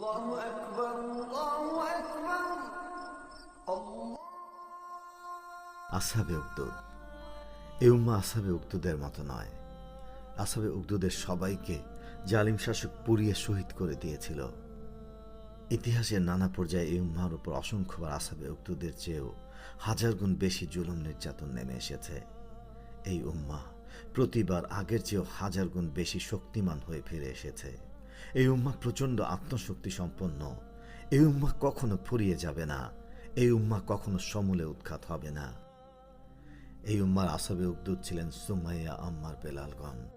الله أكبر الله أكبر الله আসাবে উদ্দুদ এই উম্মা আসাবে উদ্দুদের মতো নয় আসাবে উদ্দুদের সবাইকে জালিম শাসক পুড়িয়ে শহীদ করে দিয়েছিল ইতিহাসের নানা পর্যায়ে এই উম্মার উপর অসংখ্যবার আসাবে উদ্দুদের চেয়েও হাজার গুণ বেশি জুলুম নির্যাতন নেমে এসেছে এই উম্মা প্রতিবার আগের চেয়েও হাজার গুণ বেশি শক্তিমান হয়ে ফিরে এসেছে এই উম্মা প্রচণ্ড আত্মশক্তি সম্পন্ন। এই উম্মা কখনো ফুরিয়ে যাবে না। এই উম্মা কখনো সমূলে উৎখাত হবে না। এই উম্মার আসাবে উদ্দুত ছিলেন সুমাইয়া আম্মার বেলালগণ।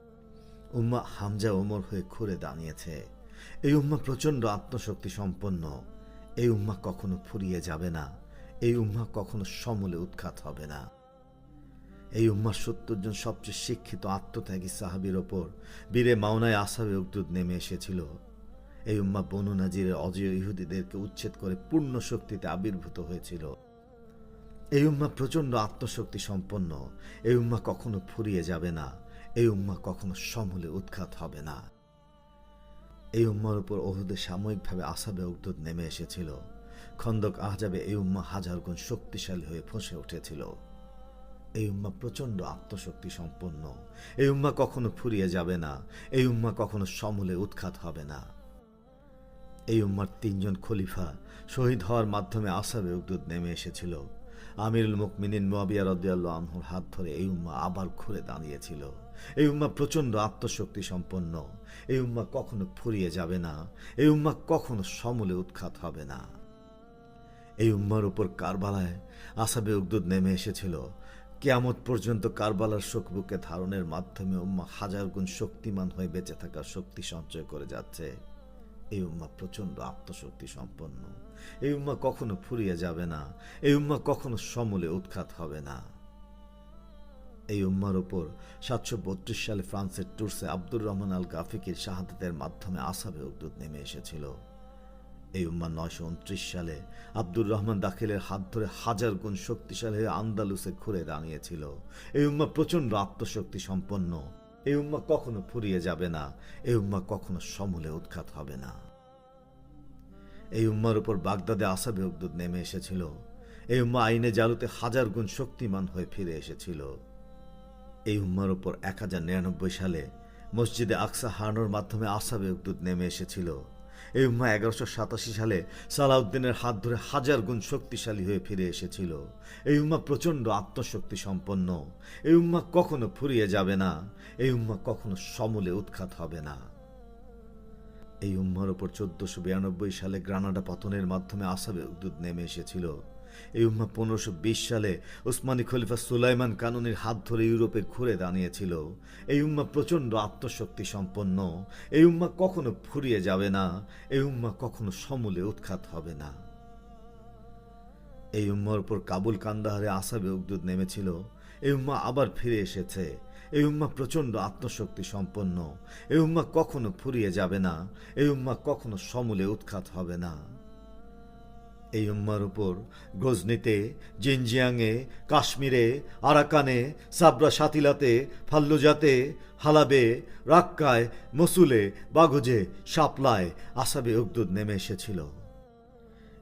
উম্মা হামজা ওমর হয়ে ঘুরে দাঁড়িয়েছে। এই উম্মা প্রচণ্ড আত্মশক্তি সম্পন্ন। এই উম্মা কখনো ফুরিয়ে যাবে না। এই উম্মা কখনো সমূলে উৎখাত হবে না। এই উম্মার সত্তর জন সবচেয়ে শিক্ষিত, আত্মত্যাগী সাহাবির ওপর বীরে মাওনায় আসাবে উদ্দুত নেমে এসেছিল। এই উম্মা বনু নাজিরের অজয় ইহুদিদেরকে উচ্ছেদ করে পূর্ণ শক্তিতে আবির্ভূত হয়েছিল। এই উম্মা প্রচণ্ড আত্মশক্তি সম্পন্ন। এই উম্মা কখনো ফুরিয়ে যাবে না। এই উম্মা কখনো সমূলে উৎখাত হবে না। এই উম্মার উপর অহুদে সাময়িকভাবে আসাবে উদ্দুত নেমে এসেছিল। খন্দক আহজাবে এই উম্মা হাজার গুণ শক্তিশালী হয়ে ফসে উঠেছিল। এই উম্মা প্রচণ্ড আত্মশক্তি সম্পন্ন। এই উম্মা কখনো ফুরিয়ে যাবে না। এই উম্মা কখনো সমূলে উৎখাত হবে না। এই উম্মার তিনজন খলিফা শহীদ হওয়ার মাধ্যমে আসাবে উদ্দুত নেমে এসেছিল। আমিরুল মুকমিনিন মুয়াবিয়া রদিয়াল্লাহ আনহুর হাত ধরে এই উম্মা আবার ঘুরে দাঁড়িয়েছিল। এই উম্মা প্রচণ্ড আত্মশক্তি সম্পন্ন। এই উম্মা কখনো ফুরিয়ে যাবে না। এই উম্মা কখনো সমূলে উৎখাত হবে না। এই উম্মার উপর কারবালায় আসাবে উদ্দুত নেমে এসেছিল। কেয়ামত পর্যন্ত কারবালার শোক বুকে ধারণের মাধ্যমে উম্মা হাজার গুণ শক্তিমান হয়ে বেঁচে থাকার শক্তি সঞ্চয় করে যাচ্ছে। এই উম্মা প্রচণ্ড আত্মশক্তি সম্পন্ন। এই উম্মা কখনো ফুরিয়ে যাবে না। এই উম্মা কখনো সমূলে উৎখাত হবে না। এই উম্মার ওপর সাতশো বত্রিশ সালে ফ্রান্সের টুরসে আব্দুর রহমান আল গাফিকির শাহাদাতের মাধ্যমে আসাবে উদ্দুত নেমে এসেছিল। এই উম্মা নয়শো উনত্রিশ সালে আব্দুর রহমান দাখিলের হাত ধরে হাজার গুণ শক্তিশালী হয়ে আন্দালুসে ঘুরে দাঁড়িয়েছিল। এই উম্মা প্রচণ্ড আত্মশক্তি সম্পন্ন। এই উম্মা কখনো ফুরিয়ে যাবে না। এই উম্মা কখনো সমূলে উৎখাত হবে না। এই উম্মার উপর বাগদাদে আসাবে উদ্দুত নেমে এসেছিল। এই উম্মা আইনে জালুতে হাজার গুণ শক্তিমান হয়ে ফিরে এসেছিল। এই উম্মার উপর এক হাজার নিরানব্বই সালে মসজিদে আকসা হারানোর মাধ্যমে আসাবে উদ্দুত নেমে এসেছিল। এই উম্মা এগারোশো সাতাশি সালে সালাউদ্দিনের হাত ধরে হাজার গুণ শক্তিশালী হয়ে ফিরে এসেছিল। এই উম্মা প্রচণ্ড আত্মশক্তি সম্পন্ন। এই উম্মা কখনো ফুরিয়ে যাবে না। এই উম্মা কখনো সমূলে উৎখাত হবে না। এই উম্মার ওপর চোদ্দশো বিরানব্বই সালে গ্রানাডা পতনের মাধ্যমে আসাবে উদ্দুত নেমে এসেছিল। এই উম্মা পনেরোশো সালে উসমানী খলিফা সুলাইমান কানুনের হাত ধরে ইউরোপে ঘুরে দাঁড়িয়েছিল। এই উম্মা প্রচণ্ড আত্মশক্তি সম্পন্ন। এই উম্মা কখনো ফুরিয়ে যাবে না। এই উম্মা কখনো সমূলে উৎখাত হবে না। এই উম্মার উপর কাবুল কান্দাহারে আসাবে উদ্দুত নেমেছিল। এই উম্মা আবার ফিরে এসেছে। এই উম্মা প্রচণ্ড আত্মশক্তি সম্পন্ন। এই উম্মা কখনো ফুরিয়ে যাবে না। এই উম্মা কখনো সমূলে উৎখাত হবে না। এই উম্মার উপর গজনিতে জিনজিয়াংয়ে, কাশ্মীরে, আরাকানে, সাবরা সাতিলাতে ফাল্লুজাতে, হালাবে, রাক্কায়, মসুলে, বাগুজে, শাপলায় আসাবে উগদুদ নেমে এসেছিল।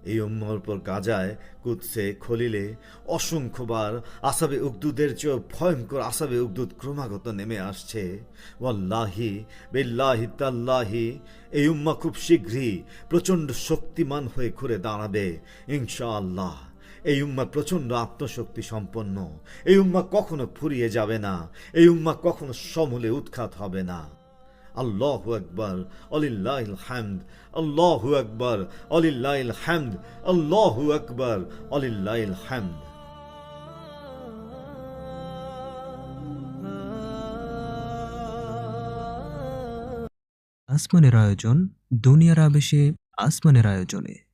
এই উম্মার উপর গাজায়, কুৎসে, খলিলে অসংখ্যবার আসাবে উদ্দুদের চেয়েও ভয়ঙ্কর আসাবে উদ্দুত ক্রমাগত নেমে আসছে। ওয়াল্লাহি বিল্লাহি তাল্লাহি, এই উম্মা খুব শীঘ্রই প্রচণ্ড শক্তিমান হয়ে ঘুরে দাঁড়াবে, ইনশাআল্লাহ। এই উম্মা প্রচণ্ড আত্মশক্তি সম্পন্ন। এই উম্মা কখনো ফুরিয়ে যাবে না। এই উম্মা কখনো সমূলে উৎখাত হবে না। আল্লাহু আকবার অলিল্লাহিল হামদ, আল্লাহু আকবার অলিল্লাহিল হামদ, আল্লাহু আকবার অলিল্লাহিল হামদ। আসমানের আয়োজন দুনিয়ার আবেশে, আসমানের আয়োজনে।